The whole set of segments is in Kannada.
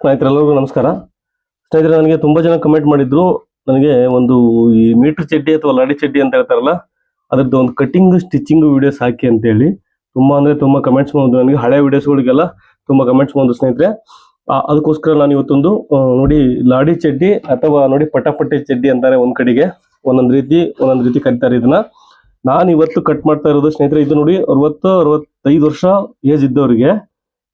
ಸ್ನೇಹಿತರೆಲ್ಲರಿಗೂ ನಮಸ್ಕಾರ. ಸ್ನೇಹಿತರೆ, ನನಗೆ ತುಂಬಾ ಜನ ಕಮೆಂಟ್ ಮಾಡಿದ್ರು. ನನಗೆ ಒಂದು ಈ ಮೀಟರ್ ಚಡ್ಡಿ ಅಥವಾ ಲಾಡಿ ಚಡ್ಡಿ ಅಂತ ಹೇಳ್ತಾರಲ್ಲ, ಅದ್ರದ್ದು ಒಂದು ಕಟಿಂಗ್ ಸ್ಟಿಚಿಂಗ್ ವಿಡಿಯೋಸ್ ಹಾಕಿ ಅಂತ ಹೇಳಿ ತುಂಬಾ ಅಂದ್ರೆ ತುಂಬಾ ಕಮೆಂಟ್ಸ್ ಬಂದು ನನಗೆ ಹಳೆ ವಿಡಿಯೋಸ್ಗಳಿಗೆಲ್ಲ ತುಂಬಾ ಕಮೆಂಟ್ಸ್ ಬಂದು ಸ್ನೇಹಿತರೆ. ಅದಕ್ಕೋಸ್ಕರ ನಾನು ಇವತ್ತೊಂದು ನೋಡಿ ಲಾಡಿ ಚಡ್ಡಿ ಅಥವಾ ನೋಡಿ ಪಟಾಪಟ್ಟಿ ಚಡ್ಡಿ ಅಂತಾರೆ ಒಂದ್ ಕಡೆಗೆ. ಒಂದೊಂದು ರೀತಿ ಒಂದೊಂದು ರೀತಿ ಕರಿತಾರೆ ಇದನ್ನ. ನಾನು ಇವತ್ತು ಕಟ್ ಮಾಡ್ತಾ ಇರೋದು ಸ್ನೇಹಿತರೆ, ಇದು ನೋಡಿ ಅರವತ್ತು, ಅರವತ್ತೈದು ವರ್ಷ ಏಜ್ ಇದ್ದವರಿಗೆ.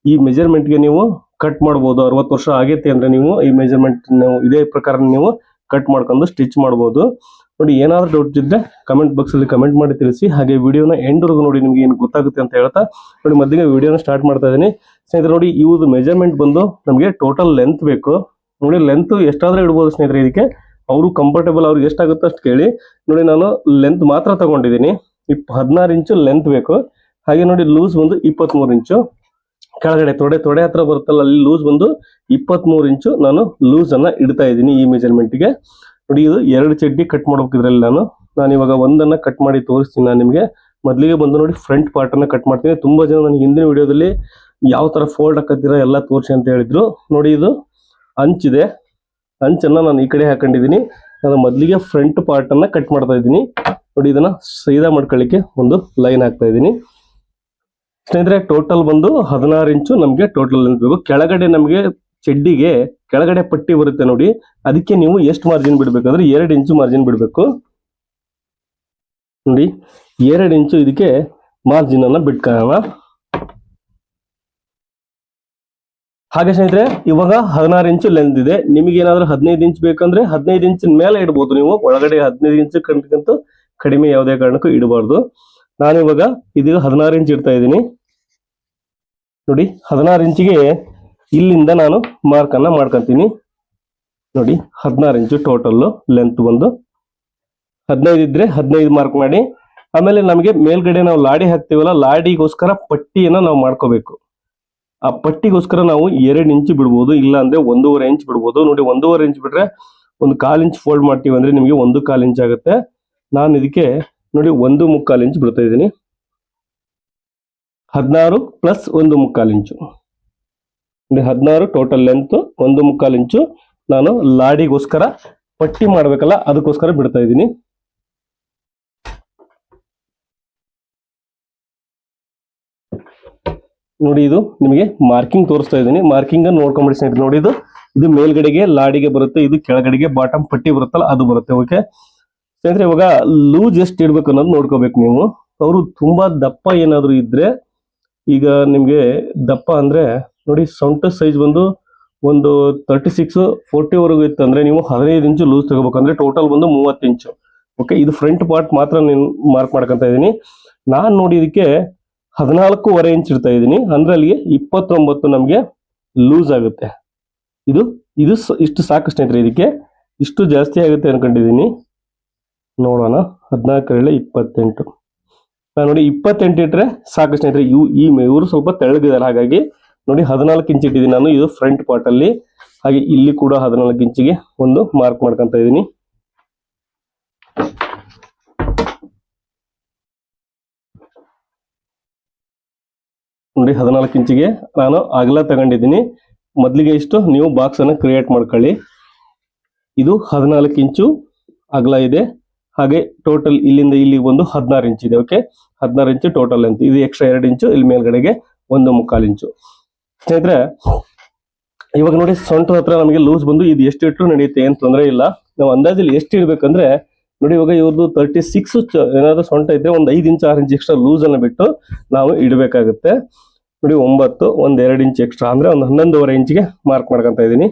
ಈ ಮೆಜರ್ಮೆಂಟ್ಗೆ ನೀವು ಕಟ್ ಮಾಡ್ಬೋದು, ಅರವತ್ತು ವರ್ಷ ಆಗೈತೆ ಅಂದ್ರೆ ನೀವು ಈ ಮೆಜರ್ಮೆಂಟ್ ನೀವು ಇದೇ ಪ್ರಕಾರ ನೀವು ಕಟ್ ಮಾಡ್ಕೊಂಡು ಸ್ಟಿಚ್ ಮಾಡ್ಬೋದು. ನೋಡಿ, ಏನಾದ್ರೂ ಡೌಟ್ ಇದ್ರೆ ಕಮೆಂಟ್ ಬಾಕ್ಸ್ ಅಲ್ಲಿ ಕಮೆಂಟ್ ಮಾಡಿ ತಿಳಿಸಿ. ಹಾಗೆ ವಿಡಿಯೋನ ಎಂಡ್ವರೆಗೂ ನೋಡಿ, ನಿಮ್ಗೆ ಏನು ಗೊತ್ತಾಗುತ್ತೆ ಅಂತ ಹೇಳ್ತಾ. ನೋಡಿ ಮೊದಲಿಗೆ ವಿಡಿಯೋನ ಸ್ಟಾರ್ಟ್ ಮಾಡ್ತಾ ಇದೀನಿ ಸ್ನೇಹಿತರೆ, ನೋಡಿ ಇವ್ದು ಮೆಜರ್ಮೆಂಟ್ ಬಂದು ನಮಗೆ ಟೋಟಲ್ ಲೆಂತ್ ಬೇಕು. ನೋಡಿ ಲೆಂತ್ ಎಷ್ಟಾದ್ರೂ ಇಡ್ಬೋದು ಸ್ನೇಹಿತರೆ ಇದಕ್ಕೆ. ಅವರು ಕಂಫರ್ಟೇಬಲ್ ಅವ್ರಿಗೆ ಎಷ್ಟಾಗುತ್ತೋ ಅಷ್ಟು ಕೇಳಿ. ನೋಡಿ, ನಾನು ಲೆಂತ್ ಮಾತ್ರ ತಗೊಂಡಿದ್ದೀನಿ. ಇಪ್ಪ ಹದಿನಾರು ಇಂಚು ಲೆಂತ್ ಬೇಕು. ಹಾಗೆ ನೋಡಿ ಲೂಸ್ ಬಂದು ಇಪ್ಪತ್ಮೂರು ಇಂಚು ಕೆಳಗಡೆ ತೊಡೆ ತೊಡೆ ಹತ್ರ ಬರುತ್ತಲ್ಲ, ಅಲ್ಲಿ ಲೂಸ್ ಬಂದು ಇಪ್ಪತ್ಮೂರು ಇಂಚು ನಾನು ಲೂಸ್ ಅನ್ನ ಇಡ್ತಾ ಇದ್ದೀನಿ ಈ ಮೆಜರ್ಮೆಂಟ್ಗೆ ನೋಡಿ, ಇದು ಎರಡು ಚಡ್ಡಿ ಕಟ್ ಮಾಡ್ಬೇಕು ನಾನು. ನಾನು ಇವಾಗ ಒಂದನ್ನ ಕಟ್ ಮಾಡಿ ತೋರಿಸ್ತೀನಿ ನಾನು ನಿಮಗೆ. ಮೊದಲಿಗೆ ಬಂದು ನೋಡಿ ಫ್ರಂಟ್ ಪಾರ್ಟ್ ಅನ್ನ ಕಟ್ ಮಾಡ್ತೀನಿ. ತುಂಬಾ ಜನ ನನಗೆ ಹಿಂದಿನ ವಿಡಿಯೋದಲ್ಲಿ ಯಾವ ತರ ಫೋಲ್ಡ್ ಹಾಕತ್ತೀರಾ ಎಲ್ಲ ತೋರಿಸಿ ಅಂತ ಹೇಳಿದ್ರು. ನೋಡಿ, ಇದು ಅಂಚಿದೆ ಅಂಚನ್ನ ನಾನು ಈ ಕಡೆ ಹಾಕೊಂಡಿದ್ದೀನಿ. ನಾನು ಮೊದಲಿಗೆ ಫ್ರಂಟ್ ಪಾರ್ಟ್ ಅನ್ನ ಕಟ್ ಮಾಡ್ತಾ ಇದ್ದೀನಿ. ನೋಡಿ, ಇದನ್ನ ಸೀದಾ ಮಾಡ್ಕೊಳ್ಳಿಕ್ಕೆ ಒಂದು ಲೈನ್ ಹಾಕ್ತಾ ಇದ್ದೀನಿ. ಸ್ನೇಹಿತರೆ ಟೋಟಲ್ ಬಂದು ಹದಿನಾರು ಇಂಚು ನಮಗೆ ಟೋಟಲ್ ಬೇಕು. ಕೆಳಗಡೆ ನಮಗೆ ಚೆಡ್ಡಿಗೆ ಕೆಳಗಡೆ ಪಟ್ಟಿ ಬರುತ್ತೆ ನೋಡಿ. ಅದಕ್ಕೆ ನೀವು ಎಷ್ಟು ಮಾರ್ಜಿನ್ ಬಿಡಬೇಕಂದ್ರೆ ಎರಡು ಇಂಚು ಮಾರ್ಜಿನ್ ಬಿಡಬೇಕು. ನೋಡಿ, ಎರಡು ಇಂಚು ಇದಕ್ಕೆ ಮಾರ್ಜಿನ್ ಅನ್ನ ಬಿಟ್ಕೊಳ್ಳೋಣ ಹಾಗೆ ಸ್ನೇಹಿತರೆ, ಇವಾಗ ಹದಿನಾರು ಇಂಚು ಲೆಂತ್ ಇದೆ. ನಿಮಗೆ ಏನಾದ್ರೂ ಹದಿನೈದು ಇಂಚ್ ಬೇಕಂದ್ರೆ ಹದಿನೈದು ಇಂಚಿನ ಮೇಲೆ ಇಡಬಹುದು ನೀವು. ಒಳಗಡೆ ಹದಿನೈದು ಇಂಚು ಕಂಡ್ಕಂತೂ ಕಡಿಮೆ ಯಾವುದೇ ಕಾರಣಕ್ಕೂ ಇಡಬಾರ್ದು. ನಾನು ಇವಾಗ ಇದು ಹದಿನಾರು ಇಂಚ್ ಇಡ್ತಾ ಇದ್ದೀನಿ. ನೋಡಿ, ಹದಿನಾರು ಇಂಚಿಗೆ ಇಲ್ಲಿಂದ ನಾನು ಮಾರ್ಕ್ ಅನ್ನ ಮಾಡ್ಕೊಂತೀನಿ. ನೋಡಿ, ಹದಿನಾರು ಇಂಚು ಟೋಟಲ್ ಲೆಂತ್ ಬಂದು. ಹದಿನೈದು ಇದ್ರೆ ಹದಿನೈದು ಮಾರ್ಕ್ ಮಾಡಿ. ಆಮೇಲೆ ನಮಗೆ ಮೇಲ್ಗಡೆ ನಾವು ಲಾಡಿ ಹಾಕ್ತೀವಲ್ಲ, ಲಾಡಿಗೋಸ್ಕರ ಪಟ್ಟಿಯನ್ನ ನಾವು ಮಾಡ್ಕೋಬೇಕು. ಆ ಪಟ್ಟಿಗೋಸ್ಕರ ನಾವು ಎರಡು ಇಂಚು ಬಿಡ್ಬೋದು ಇಲ್ಲ ಅಂದ್ರೆ ಒಂದೂವರೆ ಇಂಚ್ ಬಿಡ್ಬೋದು. ನೋಡಿ, ಒಂದೂವರೆ ಇಂಚ್ ಬಿಟ್ರೆ ಒಂದು ಕಾಲು ಇಂಚ್ ಫೋಲ್ಡ್ ಮಾಡ್ತೀವಿ ಅಂದ್ರೆ ನಿಮಗೆ ಒಂದು ಕಾಲು ಇಂಚ್ ಆಗುತ್ತೆ. ನಾನು ಇದಕ್ಕೆ ನೋಡಿ, ಒಂದು ಮುಕ್ಕಾಲು ಇಂಚು ಬಿಡ್ತಾ ಇದ್ದೀನಿ. ಹದಿನಾರು ಪ್ಲಸ್ ಒಂದು ಮುಕ್ಕಾಲು ಇಂಚು. ನೋಡಿ, ಹದಿನಾರು ಟೋಟಲ್ ಲೆಂತ್ ಒಂದು ಮುಕ್ಕಾಲು ಇಂಚು. ನಾನು ಲಾಡಿಗೋಸ್ಕರ ಪಟ್ಟಿ ಮಾಡಬೇಕಲ್ಲ, ಅದಕ್ಕೋಸ್ಕರ ಬಿಡ್ತಾ ಇದ್ದೀನಿ. ನೋಡಿ, ಇದು ನಿಮಗೆ ಮಾರ್ಕಿಂಗ್ ತೋರಿಸ್ತಾ ಇದ್ದೀನಿ. ಮಾರ್ಕಿಂಗ್ ಅನ್ನು ನೋಡ್ಕೊಂಬಿಡಿ ಸ್ನೇಹಿತರೆ. ನೋಡಿ, ಇದು ಇದು ಮೇಲ್ಗಡೆಗೆ ಲಾಡಿಗೆ ಬರುತ್ತೆ, ಇದು ಕೆಳಗಡೆಗೆ ಬಾಟಮ್ ಪಟ್ಟಿ ಬರುತ್ತಲ್ಲ, ಅದು ಬರುತ್ತೆ ಓಕೆ ಸ್ನೇಹಿತರೆ, ಇವಾಗ ಲೂಸ್ ಎಷ್ಟು ಇಡ್ಬೇಕು ಅನ್ನೋದು ನೋಡ್ಕೋಬೇಕು ನೀವು. ಅವರು ತುಂಬಾ ದಪ್ಪ ಏನಾದರೂ ಇದ್ರೆ, ಈಗ ನಿಮ್ಗೆ ದಪ್ಪ ಅಂದ್ರೆ, ನೋಡಿ, ಸೊಂಟ ಸೈಜ್ ಬಂದು ಒಂದು ತರ್ಟಿ ಸಿಕ್ಸ್ ಫೋರ್ಟಿ ವರೆಗೂ ಇತ್ತು ಅಂದ್ರೆ ನೀವು ಹದಿನೈದು ಇಂಚು ಲೂಸ್ ತಗೋಬೇಕಂದ್ರೆ ಟೋಟಲ್ ಬಂದು ಮೂವತ್ತು ಇಂಚು ಓಕೆ ಇದು ಫ್ರಂಟ್ ಪಾರ್ಟ್ ಮಾತ್ರ ನೀನು ಮಾರ್ಕ್ ಮಾಡ್ಕೊಂತ ಇದ್ದೀನಿ ನಾನು ನೋಡಿದಕ್ಕೆ ಹದಿನಾಲ್ಕೂವರೆ ಇಂಚ್ ಇಡ್ತಾ ಇದ್ದೀನಿ ಅಂದ್ರೆ ಅಲ್ಲಿಗೆ ಇಪ್ಪತ್ತೊಂಬತ್ತು ನಮಗೆ ಲೂಸ್ ಆಗುತ್ತೆ. ಇದು ಇದು ಇಷ್ಟು ಸಾಕು ಸ್ನೇಹಿತರೆ, ಇದಕ್ಕೆ. ಇಷ್ಟು ಜಾಸ್ತಿ ಆಗುತ್ತೆ ಅನ್ಕೊಂಡಿದ್ದೀನಿ ನೋಡೋಣ. ಹದಿನಾಲ್ಕರಲ್ಲಿ ಇಪ್ಪತ್ತೆಂಟು. ನೋಡಿ ಇಪ್ಪತ್ತೆಂಟು ಇಟ್ಟರೆ ಸಾಕು ಸ್ನೇಹಿತರೆ, ಇವು ಈ ಇವರು ಸ್ವಲ್ಪ ತೆಳ್ಳಗಿದ್ದಾರೆ. ಹಾಗಾಗಿ ನೋಡಿ ಹದಿನಾಲ್ಕು ಇಂಚ್ ಇಟ್ಟಿದ್ದೀನಿ ನಾನು. ಇದು ಫ್ರಂಟ್ ಪಾರ್ಟಲ್ಲಿ ಹಾಗೆ ಇಲ್ಲಿ ಕೂಡ ಹದಿನಾಲ್ಕು ಇಂಚಿಗೆ ಒಂದು ಮಾರ್ಕ್ ಮಾಡ್ಕೊಂತ ಇದ್ದೀನಿ. ನೋಡಿ ಹದಿನಾಲ್ಕು ಇಂಚಿಗೆ ನಾನು ಅಗಲ ತಗೊಂಡಿದ್ದೀನಿ. ಮೊದಲಿಗೆ ಇಷ್ಟು, ನೀವು ಬಾಕ್ಸ್ ಅನ್ನು ಕ್ರಿಯೇಟ್ ಮಾಡ್ಕೊಳ್ಳಿ. ಇದು ಹದಿನಾಲ್ಕು ಇಂಚು ಅಗಲ ಇದೆ. ಹಾಗೆ ಟೋಟಲ್ ಇಲ್ಲಿಂದ ಇಲ್ಲಿ ಒಂದು ಹದಿನಾರು ಇಂಚ್ ಇದೆ ಓಕೆ ಹದಿನಾರು ಇಂಚು ಟೋಟಲ್ ಅಂತ ಇದು ಎಕ್ಸ್ಟ್ರಾ ಎರಡು ಇಂಚು ಇಲ್ಲಿ ಮೇಲ್ಗಡೆಗೆ ಒಂದು ಮುಕ್ಕಾಲು ಇಂಚು ಸ್ನೇಹಿತರೆ, ಇವಾಗ ನೋಡಿ ಸೊಂಟದ ಹತ್ರ ನಮಗೆ ಲೂಸ್ ಬಂದು ಇದು ಎಷ್ಟು ಇಟ್ಟರು ನಡೆಯುತ್ತೆ, ಏನು ತೊಂದರೆ ಇಲ್ಲ. ನಾವು ಅಂದಾಜಲ್ಲಿ ಎಷ್ಟು ಇಡಬೇಕಂದ್ರೆ, ನೋಡಿ ಇವಾಗ ಇವ್ರದ್ದು ತರ್ಟಿ ಸಿಕ್ಸ್ ಏನಾದ್ರು ಸೊಂಟ ಇದ್ರೆ ಒಂದು ಐದು ಇಂಚ್ ಆರು ಇಂಚ್ ಎಕ್ಸ್ಟ್ರಾ ಲೂಸ್ ಅನ್ನ ಬಿಟ್ಟು ನಾವು ಇಡಬೇಕಾಗುತ್ತೆ. ನೋಡಿ ಒಂಬತ್ತು, ಒಂದು ಎರಡು ಇಂಚ್ ಎಕ್ಸ್ಟ್ರಾ ಅಂದ್ರೆ ಒಂದು ಹನ್ನೊಂದುವರೆ ಇಂಚಿಗೆ ಮಾರ್ಕ್ ಮಾಡ್ಕೊಂತ ಇದ್ದೀನಿ.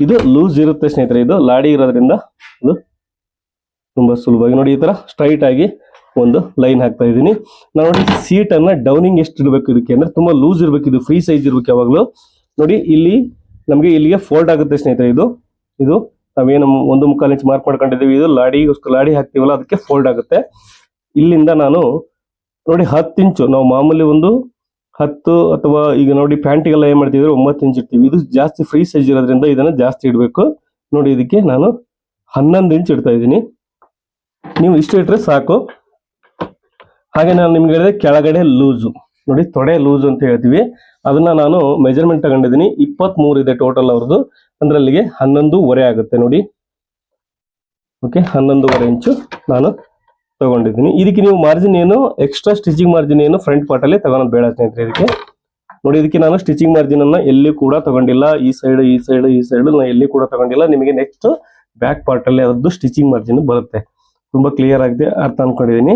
ಇದು ಲೂಸ್ ಇರುತ್ತೆ ಸ್ನೇಹಿತರೆ, ಇದು ಲಾಡಿ ಇರೋದ್ರಿಂದ ಇದು ತುಂಬಾ ಸುಲಭವಾಗಿ ನೋಡಿ ಈ ತರ ಸ್ಟ್ರೈಟ್ ಆಗಿ ಒಂದು ಲೈನ್ ಹಾಕ್ತಾ ಇದ್ದೀನಿ. ನಾವು ನೋಡಿ ಸೀಟ್ ಅನ್ನ ಡೌನಿಂಗ್ ಎಷ್ಟು ಇರಬೇಕು ಇದಕ್ಕೆ ಅಂದ್ರೆ ತುಂಬಾ ಲೂಸ್ ಇರಬೇಕು, ಇದು ಫ್ರೀ ಸೈಜ್ ಇರಬೇಕು ಯಾವಾಗಲೂ. ನೋಡಿ ಇಲ್ಲಿ ನಮಗೆ ಇಲ್ಲಿಗೆ ಫೋಲ್ಡ್ ಆಗುತ್ತೆ ಸ್ನೇಹಿತರೆ ಇದು. ಇದು ನಾವೇನು ಒಂದು ಮುಕ್ಕಾಲು ಇಂಚ್ ಮಾರ್ಕ್ ಮಾಡ್ಕೊಂಡಿದ್ದೀವಿ. ಇದು ಲಾಡಿ ಲಾಡಿ ಹಾಕ್ತೀವಲ್ಲ, ಅದಕ್ಕೆ ಫೋಲ್ಡ್ ಆಗುತ್ತೆ. ಇಲ್ಲಿಂದ ನಾನು ನೋಡಿ ಹತ್ತು ಇಂಚು ನಾವು ಮಾಮೂಲಿ ಒಂದು ಹತ್ತು ಅಥವಾ ಈಗ ನೋಡಿ ಪ್ಯಾಂಟಿಗೆಲ್ಲ ಏನ್ ಮಾಡ್ತಿದ್ರೆ ಒಂಬತ್ತು ಇಂಚ್ ಇಡ್ತೀವಿ. ಇದು ಜಾಸ್ತಿ ಫ್ರೀ ಸೈಜ್ ಇರೋದ್ರಿಂದ ಇದನ್ನ ಜಾಸ್ತಿ ಇಡಬೇಕು. ನೋಡಿ ಇದಕ್ಕೆ ನಾನು ಹನ್ನೊಂದು ಇಂಚ್ ಇಡ್ತಾ ಇದ್ದೀನಿ. ನೀವು ಇಷ್ಟು ಇಟ್ಟರೆ ಸಾಕು. ಹಾಗೆ ನಾನು ನಿಮ್ಗೆ ಹೇಳಿದೆ, ಕೆಳಗಡೆ ಲೂಸು. ನೋಡಿ, ತೊಡೆ ಲೂಸು ಅಂತ ಹೇಳ್ತೀವಿ. ಅದನ್ನ ನಾನು ಮೆಜರ್ಮೆಂಟ್ ತಗೊಂಡಿದ್ದೀನಿ. ಇಪ್ಪತ್ತ್ ಇದೆ ಟೋಟಲ್ ಅವ್ರದ್ದು. ಅಂದ್ರೆ ಅಲ್ಲಿಗೆ ಹನ್ನೊಂದೂವರೆ ಆಗುತ್ತೆ, ನೋಡಿ. ಓಕೆ ಹನ್ನೊಂದೂವರೆ ಇಂಚು ನಾನು ತಗೊಂಡಿದ್ದೀನಿ. ಇದಕ್ಕೆ ನೀವು ಮಾರ್ಜಿನ್ ಏನು ಎಕ್ಸ್ಟ್ರಾ ಸ್ಟಿಚಿಂಗ್ ಮಾರ್ಜಿನ್ ಏನು ಫ್ರಂಟ್ ಪಾರ್ಟ್ ಅಲ್ಲಿ ಬೇಡ ಸ್ನೇಹಿತರೆ ಇದಕ್ಕೆ. ನೋಡಿ, ಇದಕ್ಕೆ ನಾನು ಸ್ಟಿಚಿಂಗ್ ಮಾರ್ಜಿನ್ ಅನ್ನ ಎಲ್ಲಿ ಕೂಡ ತಗೊಂಡಿಲ್ಲ. ಈ ಸೈಡ್ ಈ ಸೈಡ್ ಈ ಸೈಡ್ ನಾನು ಎಲ್ಲಿ ಕೂಡ ತಗೊಂಡಿಲ್ಲ. ನಿಮಗೆ ನೆಕ್ಸ್ಟ್ ಬ್ಯಾಕ್ ಪಾರ್ಟ್ ಅಲ್ಲಿ ಅದರದ್ದು ಸ್ಟಿಚಿಂಗ್ ಮಾರ್ಜಿನ್ ಬರುತ್ತೆ. ತುಂಬಾ ಕ್ಲಿಯರ್ ಆಗಿದೆ, ಅರ್ಥ ಅನ್ಕೊಂಡಿದ್ದೀನಿ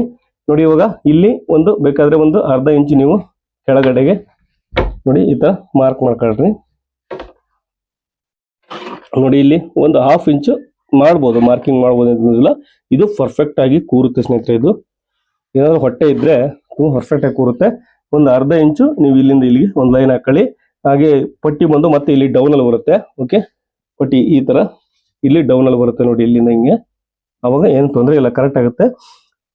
ನೋಡಿ ಇವಾಗ ಇಲ್ಲಿ ಒಂದು ಬೇಕಾದ್ರೆ ಒಂದು ಅರ್ಧ ಇಂಚು ನೀವು ಕೆಳಗಡೆಗೆ ನೋಡಿ ಈ ತರ ಮಾರ್ಕ್ ಮಾಡ್ಕೊಳ್ರಿ. ನೋಡಿ ಇಲ್ಲಿ ಒಂದು ಹಾಫ್ ಇಂಚು ಮಾಡ್ಬೋದು ಮಾರ್ಕಿಂಗ್ ಮಾಡ್ಬೋದು ಅಂತಂದಿಲ್ಲ. ಇದು ಪರ್ಫೆಕ್ಟ್ ಆಗಿ ಕೂರುತ್ತೆ ಸ್ನೇಹಿತರೆ ಇದು. ಏನಾದ್ರು ಹೊಟ್ಟೆ ಇದ್ರೆ ತುಂಬ ಪರ್ಫೆಕ್ಟ್ ಆಗಿ ಕೂರುತ್ತೆ. ಒಂದು ಅರ್ಧ ಇಂಚು ನೀವು ಇಲ್ಲಿಂದ ಇಲ್ಲಿಗೆ ಒಂದು ಲೈನ್ ಹಾಕೊಳ್ಳಿ. ಹಾಗೆ ಪಟ್ಟಿ ಬಂದು ಮತ್ತೆ ಇಲ್ಲಿ ಡೌನ್ ಅಲ್ಲಿ ಬರುತ್ತೆ ಓಕೆ ಪಟ್ಟಿ ಈ ತರ ಇಲ್ಲಿ ಡೌನ್ ಅಲ್ಲಿ ಬರುತ್ತೆ ನೋಡಿ ಇಲ್ಲಿಂದ ಹಿಂಗೆ. ಅವಾಗ ಏನು ತೊಂದರೆ ಇಲ್ಲ ಕರೆಕ್ಟ್ ಆಗುತ್ತೆ.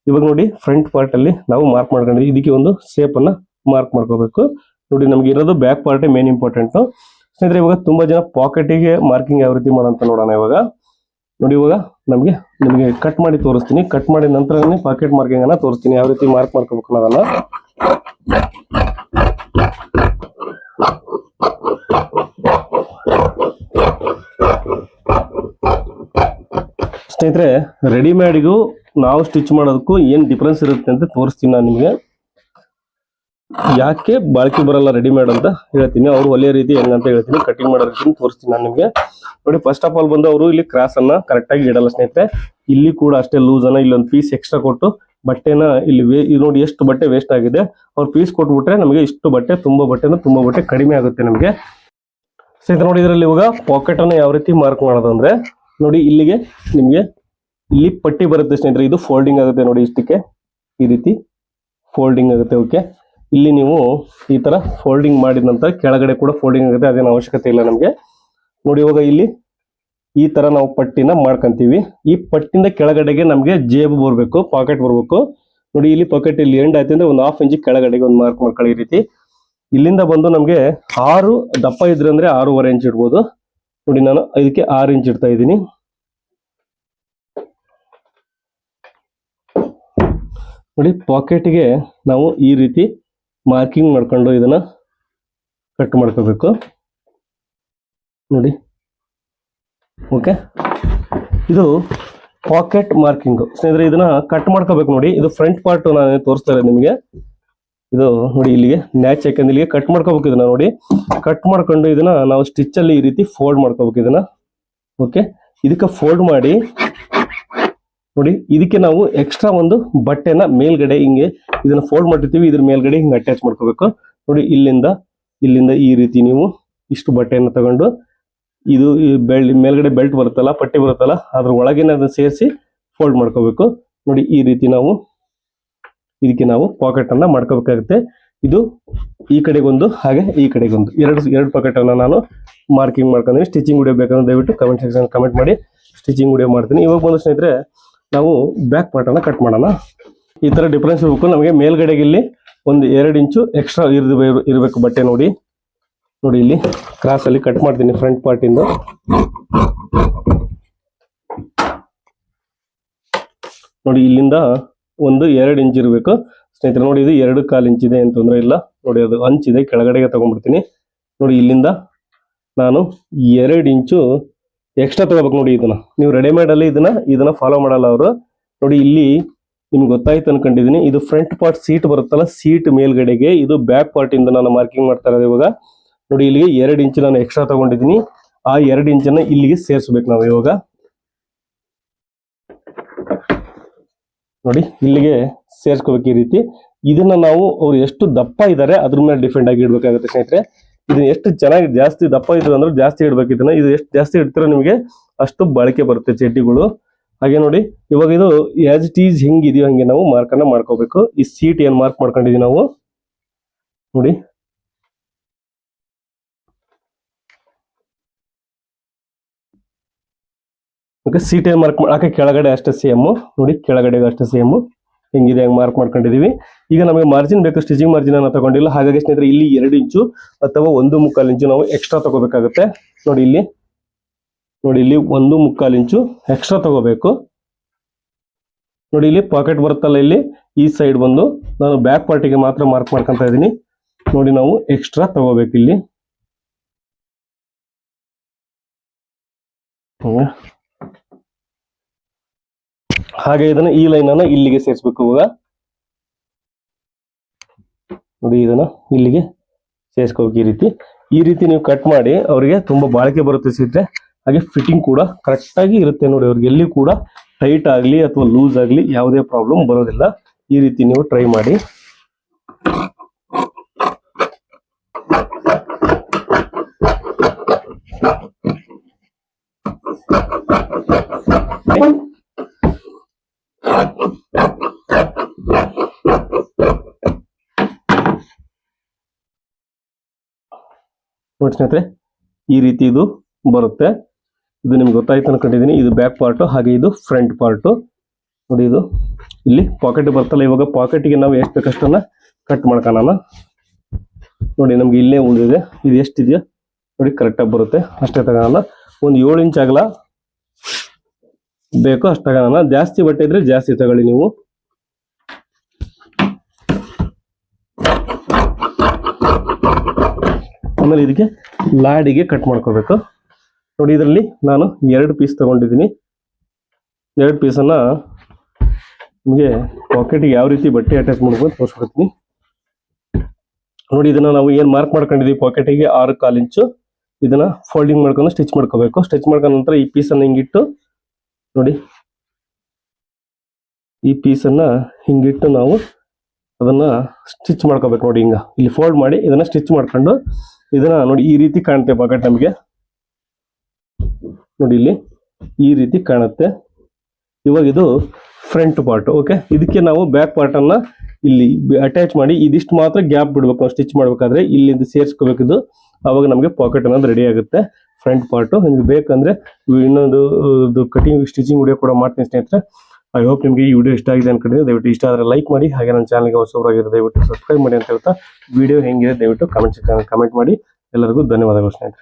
ಇವಾಗ ನೋಡಿ ಫ್ರಂಟ್ ಪಾರ್ಟ್ ಅಲ್ಲಿ ನಾವು ಮಾರ್ಕ್ ಮಾಡ್ಕೊಂಡಿದ್ವಿ ಇದಕ್ಕೆ ಒಂದು ಸೇಪ್ ಅನ್ನ ಮಾರ್ಕ್ ಮಾಡ್ಕೋಬೇಕು. ನೋಡಿ, ನಮ್ಗೆ ಇರೋದು ಬ್ಯಾಕ್ ಪಾರ್ಟೇ ಮೇನ್ ಇಂಪಾರ್ಟೆಂಟ್ ಸ್ನೇಹಿತರೆ, ಇವಾಗ ತುಂಬಾ ಜನ ಪಾಕೆಟಿಗೆ ಮಾರ್ಕಿಂಗ್ ಯಾವ ರೀತಿ ಮಾಡೋಂತ ನೋಡೋಣ ಇವಾಗ. ನೋಡಿ, ಇವಾಗ ನಮಗೆ ನಿಮಗೆ ಕಟ್ ಮಾಡಿ ತೋರಿಸ್ತೀನಿ. ಕಟ್ ಮಾಡಿದ ನಂತರನೇ ಪಾಕೆಟ್ ಮಾರ್ಕಿಂಗ್ ಅನ್ನ ತೋರಿಸ್ತೀನಿ. ಯಾವ ರೀತಿ ಮಾರ್ಕ್ ಮಾಡ್ಕೋಬೇಕು ಅನ್ನೋದನ್ನ. ಸ್ನೇಹಿತರೆ ರೆಡಿಮೇಡ್ಗೂ ನಾವು ಸ್ಟಿಚ್ ಮಾಡೋದಕ್ಕೂ ಏನು ಡಿಫ್ರೆನ್ಸ್ ಇರುತ್ತೆ ಅಂತ ತೋರಿಸ್ತೀನಿ ನಾನು ನಿಮಗೆ. ಯಾಕೆ ಬಾಳಿಕೆ ಬರಲ್ಲ ರೆಡಿಮೇಡ್ ಅಂತ ಹೇಳ್ತೀನಿ. ಅವ್ರು ಒಳ್ಳೆ ರೀತಿ ಹೆಂಗಂತ ಹೇಳ್ತೀನಿ ಕಟಿಂಗ್ ಮಾಡೋ ರೀತಿ ತೋರಿಸ್ತೀನಿ ನಾನು ನಿಮಗೆ. ನೋಡಿ ಫಸ್ಟ್ ಆಫ್ ಆಲ್ ಬಂದು ಅವರು ಇಲ್ಲಿ ಕ್ರಾಸ್ ಅನ್ನ ಕರೆಕ್ಟಾಗಿ ಇಡಲ್ಲ ಸ್ನೇಹಿತರೆ. ಇಲ್ಲಿ ಕೂಡ ಅಷ್ಟೇ ಲೂಸ್ ಅನ್ನ, ಇಲ್ಲೊಂದು ಪೀಸ್ ಎಕ್ಸ್ಟ್ರಾ ಕೊಟ್ಟು ಬಟ್ಟೆನ ಇಲ್ಲಿ ವೇ ನೋಡಿ ಎಷ್ಟು ಬಟ್ಟೆ ವೇಸ್ಟ್ ಆಗಿದೆ. ಅವ್ರು ಪೀಸ್ ಕೊಟ್ಬಿಟ್ರೆ ನಮಗೆ ಇಷ್ಟು ಬಟ್ಟೆ, ತುಂಬಾ ಬಟ್ಟೆನ ತುಂಬಾ ಬಟ್ಟೆ ಕಡಿಮೆ ಆಗುತ್ತೆ ನಮಗೆ. ಸ್ನೇಹಿತರೆ, ನೋಡಿ ಇದರಲ್ಲಿ ಇವಾಗ ಪಾಕೆಟ್ ಅನ್ನ ಯಾವ ರೀತಿ ಮಾರ್ಕ್ ಮಾಡೋದು ಅಂದ್ರೆ ನೋಡಿ, ಇಲ್ಲಿಗೆ ನಿಮಗೆ ಇಲ್ಲಿ ಪಟ್ಟಿ ಬರುತ್ತೆ ಸ್ನೇಹಿತರೆ. ಇದು ಫೋಲ್ಡಿಂಗ್ ಆಗುತ್ತೆ ನೋಡಿ ಇಷ್ಟಕ್ಕೆ. ಈ ರೀತಿ ಫೋಲ್ಡಿಂಗ್ ಆಗುತ್ತೆ ಓಕೆ ಇಲ್ಲಿ ನೀವು ಈ ತರ ಫೋಲ್ಡಿಂಗ್ ಮಾಡಿದ ನಂತರ ಕೆಳಗಡೆ ಕೂಡ ಫೋಲ್ಡಿಂಗ್ ಆಗುತ್ತೆ, ಅದೇನು ಅವಶ್ಯಕತೆ ಇಲ್ಲ ನಮಗೆ. ನೋಡಿ, ಇವಾಗ ಇಲ್ಲಿ ಈ ತರ ನಾವು ಪಟ್ಟಿನ ಮಾಡ್ಕೊಂತೀವಿ. ಈ ಪಟ್ಟಿಂದ ಕೆಳಗಡೆಗೆ ನಮಗೆ ಜೇಬು ಬರಬೇಕು ಪಾಕೆಟ್ ಬರಬೇಕು. ನೋಡಿ, ಇಲ್ಲಿ ಪಾಕೆಟ್ ಇಲ್ಲಿ ಎಂಡ್ ಆಯ್ತು ಅಂದ್ರೆ ಒಂದು ಹಾಫ್ ಇಂಚ್ ಕೆಳಗಡೆಗೆ ಒಂದು ಮಾರ್ಕ್ ಮಾಡ್ಕೊಳ್ಳಿ ಈ ರೀತಿ. ಇಲ್ಲಿಂದ ಬಂದು ನಮಗೆ ಆರು ದಪ್ಪ ಇದ್ರೆ ಅಂದ್ರೆ ಆರೂವರೆ ಇಂಚ್ ಇಡ್ಬೋದು ನೋಡಿ ನಾನು ಇದಕ್ಕೆ ಆರು ಇಂಚ್ ಇಡ್ತಾ ಇದ್ದೀನಿ. ನೋಡಿ ಪಾಕೆಟ್ಗೆ ನಾವು ಈ ರೀತಿ ಮಾರ್ಕಿಂಗ್ ಮಾಡ್ಕೊಂಡು ಇದನ್ನ ಕಟ್ ಮಾಡ್ಕೋಬೇಕು. ನೋಡಿ. ಓಕೆ ಇದು ಪಾಕೆಟ್ ಮಾರ್ಕಿಂಗ್ ಸ್ನೇಹಿತರೆ, ಇದನ್ನ ಕಟ್ ಮಾಡ್ಕೋಬೇಕು ನೋಡಿ. ಇದು ಫ್ರಂಟ್ ಪಾರ್ಟ್ ನಾನು ತೋರಿಸ್ತಾ ಇರೋದು ನಿಮಗೆ. ಇದು ನೋಡಿ ಇಲ್ಲಿಗೆ ನ್ಯಾಚ್ ಯಾಕಂದ್ರೆ ಇಲ್ಲಿಗೆ ಕಟ್ ಮಾಡ್ಕೋಬೇಕು ಇದನ್ನ ನೋಡಿ. ಕಟ್ ಮಾಡ್ಕೊಂಡು ಇದನ್ನ ನಾವು ಸ್ಟಿಚ್ ಅಲ್ಲಿ ಈ ರೀತಿ ಫೋಲ್ಡ್ ಮಾಡ್ಕೋಬೇಕು ಇದನ್ನ. ಓಕೆ ಇದಕ್ಕೆ ಫೋಲ್ಡ್ ಮಾಡಿ ನೋಡಿ ಇದಕ್ಕೆ ನಾವು ಎಕ್ಸ್ಟ್ರಾ ಒಂದು ಬಟ್ಟೆನ ಮೇಲ್ಗಡೆ ಹಿಂಗೆ ಇದನ್ನ ಫೋಲ್ಡ್ ಮಾಡಿರ್ತೀವಿ ಇದ್ರ ಮೇಲ್ಗಡೆ ಹಿಂಗೆ ಅಟ್ಯಾಚ್ ಮಾಡ್ಕೋಬೇಕು. ನೋಡಿ ಇಲ್ಲಿಂದ ಇಲ್ಲಿಂದ ಈ ರೀತಿ ನೀವು ಇಷ್ಟು ಬಟ್ಟೆಯನ್ನು ತಗೊಂಡು ಇದು ಈ ಬೆಲ್ ಮೇಲ್ಗಡೆ ಬೆಲ್ಟ್ ಬರುತ್ತಲ್ಲ, ಪಟ್ಟಿ ಬರುತ್ತಲ್ಲ, ಅದ್ರ ಒಳಗಿನ ಅದನ್ನ ಸೇರಿಸಿ ಫೋಲ್ಡ್ ಮಾಡ್ಕೋಬೇಕು. ನೋಡಿ ಈ ರೀತಿ ನಾವು ಇದಕ್ಕೆ ನಾವು ಪಾಕೆಟ್ ಅನ್ನ ಮಾಡ್ಕೋಬೇಕಾಗುತ್ತೆ. ಇದು ಈ ಕಡೆಗೊಂದು, ಹಾಗೆ ಈ ಕಡೆಗೊಂದು. ಎರಡು ಎರಡು ಪಾಕೆಟ್ ಅನ್ನ ನಾನು ಮಾರ್ಕಿಂಗ್ ಮಾಡ್ಕೊಂಡ್ರೆ ಸ್ಟಿಚಿಂಗ್ ವಿಡಿಯೋ ಬೇಕಂದ್ರೆ ದಯವಿಟ್ಟು ಕಮೆಂಟ್ ಸೆಕ್ಷನ್ ಕಮೆಂಟ್ ಮಾಡಿ. ಸ್ಟಿಚಿಂಗ್ ವಿಡಿಯೋ ಮಾಡ್ತೀನಿ. ಇವಾಗ ಬಂದು ಸ್ನೇಹಿತರೆ, ನಾವು ಬ್ಯಾಕ್ ಪಾರ್ಟ್ ಕಟ್ ಮಾಡೋಣ. ಈ ತರ ಡಿಫ್ರೆನ್ಸ್ ಇರಬೇಕು ನಮಗೆ ಮೇಲ್ಗಡೆಗೆ ಇಲ್ಲಿ ಒಂದು ಎರಡು ಇಂಚು ಎಕ್ಸ್ಟ್ರಾ ಇರದು ಇರಬೇಕು ಬಟ್ಟೆ ನೋಡಿ. ನೋಡಿ ಇಲ್ಲಿ ಕ್ರಾಸ್ ಅಲ್ಲಿ ಕಟ್ ಮಾಡ್ತೀನಿ ಫ್ರಂಟ್ ಪಾರ್ಟ್ ಇಂದ. ನೋಡಿ ಇಲ್ಲಿಂದ ಒಂದು ಎರಡು ಇಂಚ್ ಇರಬೇಕು. ಸ್ನೇಹಿತರೆ, ನೋಡಿ ಇದು ಎರಡು ಕಾಲು ಇಂಚ್ ಇದೆ ಅಂತಂದ್ರೆ ತೊಂದರೆ ಇಲ್ಲ. ನೋಡಿ ಅದು ಅಂಚಿದೆ ಕೆಳಗಡೆಗೆ ತಗೊಂಡ್ಬಿಡ್ತೀನಿ. ನೋಡಿ ಇಲ್ಲಿಂದ ನಾನು ಎರಡು ಇಂಚು ಎಕ್ಸ್ಟ್ರಾ ತಗೋಬೇಕು ನೋಡಿ ಇದನ್ನ. ನೀವು ರೆಡಿಮೇಡ್ ಅಲ್ಲಿ ಇದನ್ನ ಇದನ್ನ ಫಾಲೋ ಮಾಡಲ್ಲ ಅವರು. ನೋಡಿ ಇಲ್ಲಿ ನಿಮ್ಗೆ ಗೊತ್ತಾಯ್ತು ಅನ್ಕೊಂಡಿದೀನಿ, ಇದು ಫ್ರಂಟ್ ಪಾರ್ಟ್ ಸೀಟ್ ಬರುತ್ತಲ್ಲ ಸೀಟ್ ಮೇಲ್ಗಡೆಗೆ, ಇದು ಬ್ಯಾಕ್ ಪಾರ್ಟ್ ಇಂದ ನಾನು ಮಾರ್ಕಿಂಗ್ ಮಾಡ್ತಾ ಇರೋದು ಇವಾಗ. ನೋಡಿ ಇಲ್ಲಿಗೆ ಎರಡು ಇಂಚ್ ನಾನು ಎಕ್ಸ್ಟ್ರಾ ತಗೊಂಡಿದ್ದೀನಿ ಆ ಎರಡು ಇಂಚನ್ನ ಇಲ್ಲಿಗೆ ಸೇರಿಸ್ಬೇಕು ನಾವು ಇವಾಗ. ನೋಡಿ, ಇಲ್ಲಿಗೆ ಸೇರ್ಸ್ಕೋಬೇಕು ಈ ರೀತಿ. ಇದನ್ನ ನಾವು ಅವ್ರು ಎಷ್ಟು ದಪ್ಪ ಇದ್ದಾರೆ ಅದ್ರ ಮೇಲೆ ಡಿಪೆಂಡ್ ಆಗಿ ಇಡ್ಬೇಕಾಗುತ್ತೆ ಸ್ನೇಹಿತರೆ. ಇದನ್ನ ಎಷ್ಟು ಚೆನ್ನಾಗಿ ಜಾಸ್ತಿ ದಪ್ಪ ಇದ್ರು ಅಂದ್ರೆ ಜಾಸ್ತಿ ಇಡ್ಬೇಕು ಇದನ್ನ. ಇದು ಎಷ್ಟು ಜಾಸ್ತಿ ಇಡ್ತೀರೋ ನಿಮಗೆ ಅಷ್ಟು ಬಳಕೆ ಬರುತ್ತೆ ಚಡ್ಡಿಗಳು ಹಾಗೆ ನೋಡಿ, ಇವಾಗ ಇದು ಆಸ್ ಇಟ್ ಈಸ್ ಹೆಂಗಿದೆಯೋ ಹಂಗೆ ನಾವು ಮಾರ್ಕ್ ಅನ್ನ ಮಾಡ್ಕೋಬೇಕು. ಈ ಸೀಟ್ ಏನ್ ಮಾರ್ಕ್ ಮಾಡ್ಕೊಂಡಿದೀವಿ ನಾವು? ನೋಡಿ ಓಕೆ ಸೀಟೇ ಮಾರ್ಕ್ ಮಾಡಕ್ಕೆ ಕೆಳಗಡೆ ಅಷ್ಟೇ ಸೇಮು ನೋಡಿ, ಕೆಳಗಡೆ ಅಷ್ಟೇ ಸೇಮು ಹೆಂಗಿದೆ, ಹಂಗೆ ಮಾರ್ಕ್ ಮಾಡ್ಕೊಂಡಿದೀವಿ. ಈಗ ನಮಗೆ ಮಾರ್ಜಿನ್ ಬೇಕು ಸ್ಟಿಚಿಂಗ್ ಮಾರ್ಜಿನ್ ಅನ್ನ ತಗೊಂಡಿಲ್ಲ. ಹಾಗಾಗಿ ಸ್ನೇಹಿತರೆ, ಇಲ್ಲಿ ಎರಡು ಇಂಚು ಅಥವಾ ಒಂದು ಮುಕ್ಕಾಲು ಇಂಚು ನಾವು ಎಕ್ಸ್ಟ್ರಾ ತಗೋಬೇಕಾಗುತ್ತೆ. ನೋಡಿ ಇಲ್ಲಿ. ನೋಡಿ ಇಲ್ಲಿ ಒಂದು ಮುಕ್ಕಾಲು ಇಂಚು ಎಕ್ಸ್ಟ್ರಾ ತಗೋಬೇಕು. ನೋಡಿ ಇಲ್ಲಿ ಪಾಕೆಟ್ ಬರುತ್ತಲ್ಲ ಇಲ್ಲಿ. ಈ ಸೈಡ್ ಬಂದು ನಾನು ಬ್ಯಾಕ್ ಪಾರ್ಟಿಗೆ ಮಾತ್ರ ಮಾರ್ಕ್ ಮಾಡ್ಕೊಂತ ಇದ್ದೀನಿ. ನೋಡಿ ನಾವು ಎಕ್ಸ್ಟ್ರಾ ತಗೋಬೇಕು ಇಲ್ಲಿ. ಹಾಗೆ ಇದನ್ನ ಈ ಲೈನ್ ಅನ್ನ ಇಲ್ಲಿಗೆ ಸೇರಿಸ್ಬೇಕು ಇವಾಗ. ನೋಡಿ ಇದನ್ನ ಇಲ್ಲಿಗೆ ಸೇರಿಸ್ಕೋಬೇಕು ಈ ರೀತಿ. ಈ ರೀತಿ ನೀವು ಕಟ್ ಮಾಡಿ ಅವರಿಗೆ ತುಂಬಾ ಬಾಳಿಕೆ ಬರುತ್ತೆ ಸಿದ್ರೆ ಹಾಗೆ ಫಿಟ್ಟಿಂಗ್ ಕೂಡ ಕರೆಕ್ಟ್ ಆಗಿ ಇರುತ್ತೆ ನೋಡಿ ಅವ್ರಿಗೆ. ಎಲ್ಲಿ ಕೂಡ ಟೈಟ್ ಆಗಲಿ ಅಥವಾ ಲೂಸ್ ಆಗಲಿ ಯಾವುದೇ ಪ್ರಾಬ್ಲಮ್ ಬರೋದಿಲ್ಲ. ಈ ರೀತಿ ನೀವು ಟ್ರೈ ಮಾಡಿ. ನೋಡಿ ಸ್ನೇಹಿತರೆ, ಈ ರೀತಿ ಇದು ಬರುತ್ತೆ. ಇದು ನಿಮ್ಗೆ ಗೊತ್ತಾಯ್ತು ಅನ್ಕೊಂಡಿದ್ದೀನಿ. ಇದು ಬ್ಯಾಕ್ ಪಾರ್ಟ್ ಹಾಗೆ ಇದು ಫ್ರಂಟ್ ಪಾರ್ಟು ನೋಡಿ ಇದು. ಇಲ್ಲಿ ಪಾಕೆಟ್ ಬರ್ತಲ್ಲ ಇವಾಗ ಪಾಕೆಟ್ಗೆ ನಾವು ಎಷ್ಟು ಕಷ್ಟನ ಕಟ್ ಮಾಡ್ಕೊಳ್ಳೋಣ. ನೋಡಿ ನಮ್ಗೆ ಇಲ್ಲೇ ಉಳಿದಿದೆ. ಇದು ಎಷ್ಟಿದೆಯೋ, ನೋಡಿ ಕರೆಕ್ಟಾಗಿ ಬರುತ್ತೆ. ಅಷ್ಟೇ ತಗೋಣ ಒಂದು ಏಳು ಇಂಚ್ ಆಗಲ ಬೇಕು, ಅಷ್ಟು ತಗೋಣ ಜಾಸ್ತಿ ಬಟ್ಟೆ ಇದ್ರೆ ಜಾಸ್ತಿ ತಗೊಳ್ಳಿ ನೀವು. ಆಮೇಲೆ ಇದಕ್ಕೆ ಲಾಡಿಗೆ ಕಟ್ ಮಾಡ್ಕೋಬೇಕು. ನೋಡಿ, ಇದರಲ್ಲಿ ನಾನು ಎರಡು ಪೀಸ್ ತಗೊಂಡಿದ್ದೀನಿ. ಎರಡು ಪೀಸನ್ನ ನಿಮಗೆ ಪಾಕೆಟ್ಗೆ ಯಾವ ರೀತಿ ಬಟ್ಟೆ ಅಟ್ಯಾಚ್ ಮಾಡ್ಬೋದು ತೋರಿಸ್ಕೊಡ್ತೀನಿ. ನೋಡಿ, ಇದನ್ನ ನಾವು ಏನ್ ಮಾರ್ಕ್ ಮಾಡ್ಕೊಂಡಿದೀವಿ ಪಾಕೆಟಿಗೆ ಆರು ಕಾಲು ಇಂಚು ಇದನ್ನ ಫೋಲ್ಡಿಂಗ್ ಮಾಡ್ಕೊಂಡು ಸ್ಟಿಚ್ ಮಾಡ್ಕೋಬೇಕು. ಸ್ಟಿಚ್ ಮಾಡ್ಕೊಂಡ ನಂತರ ಈ ಪೀಸನ್ನ ಹಿಂಗಿಟ್ಟು, ನೋಡಿ. ಈ ಪೀಸನ್ನ ಹಿಂಗಿಟ್ಟು ನಾವು ಅದನ್ನ ಸ್ಟಿಚ್ ಮಾಡ್ಕೋಬೇಕು. ನೋಡಿ, ಹಿಂಗ. ಇಲ್ಲಿ ಫೋಲ್ಡ್ ಮಾಡಿ ಇದನ್ನ ಸ್ಟಿಚ್ ಮಾಡ್ಕೊಂಡು ಇದನ್ನ ನೋಡಿ ಈ ರೀತಿ ಕಾಣುತ್ತೆ ಬಕೆಟ್ ನಮಗೆ. ನೋಡಿ ಇಲ್ಲಿ ಈ ರೀತಿ ಕಾಣುತ್ತೆ. ಇವಾಗ ಇದು ಫ್ರಂಟ್ ಪಾರ್ಟ್ ಓಕೆ ಇದಕ್ಕೆ ನಾವು ಬ್ಯಾಕ್ ಪಾರ್ಟ್ ಅನ್ನ ಇಲ್ಲಿ ಅಟ್ಯಾಚ್ ಮಾಡಿ ಇದಿಷ್ಟು ಮಾತ್ರ ಗ್ಯಾಪ್ ಬಿಡ್ಬೇಕು. ಸ್ಟಿಚ್ ಮಾಡ್ಬೇಕಾದ್ರೆ ಇಲ್ಲಿಂದ ಸೇರಿಸ್ಕೋಬೇಕು ಇದು. ಅವಾಗ ನಮಗೆ ಪಾಕೆಟ್ ಅನ್ನೋದು ರೆಡಿ ಆಗುತ್ತೆ. ಫ್ರಂಟ್ ಪಾರ್ಟ್ ನಿಮ್ಗೆ ಬೇಕಂದ್ರೆ ಇನ್ನೊಂದು ಕಟಿಂಗ್ ಸ್ಟಿಚಿಂಗ್ ವಿಡಿಯೋ ಕೂಡ ಮಾಡ್ತೀನಿ ಸ್ನೇಹಿತರೆ. ಐ ಹೋಪ್ ನಿಮಗೆ ಈ ವಿಡಿಯೋ ಇಷ್ಟ ಆಗಿದೆ ಅನ್ಕೊಂಡಿದ್ದೀನಿ. ದಯವಿಟ್ಟು ಇಷ್ಟ ಆದರೆ ಲೈಕ್ ಮಾಡಿ, ಹಾಗೆ ನನ್ನ ಚಾನಲ್ಗೆ ಹೊಸಬರಾಗಿರೋ ದಯವಿಟ್ಟು ಸಬ್ಸ್ಕ್ರೈಬ್ ಮಾಡಿ ಅಂತ ಹೇಳ್ತಾ ವಿಡಿಯೋ ಹೆಂಗಿದೆ ದಯವಿಟ್ಟು ಕಮೆಂಟ್ ಕಮೆಂಟ್ ಮಾಡಿ. ಎಲ್ಲರಿಗೂ ಧನ್ಯವಾದಗಳು ಸ್ನೇಹಿತರೆ.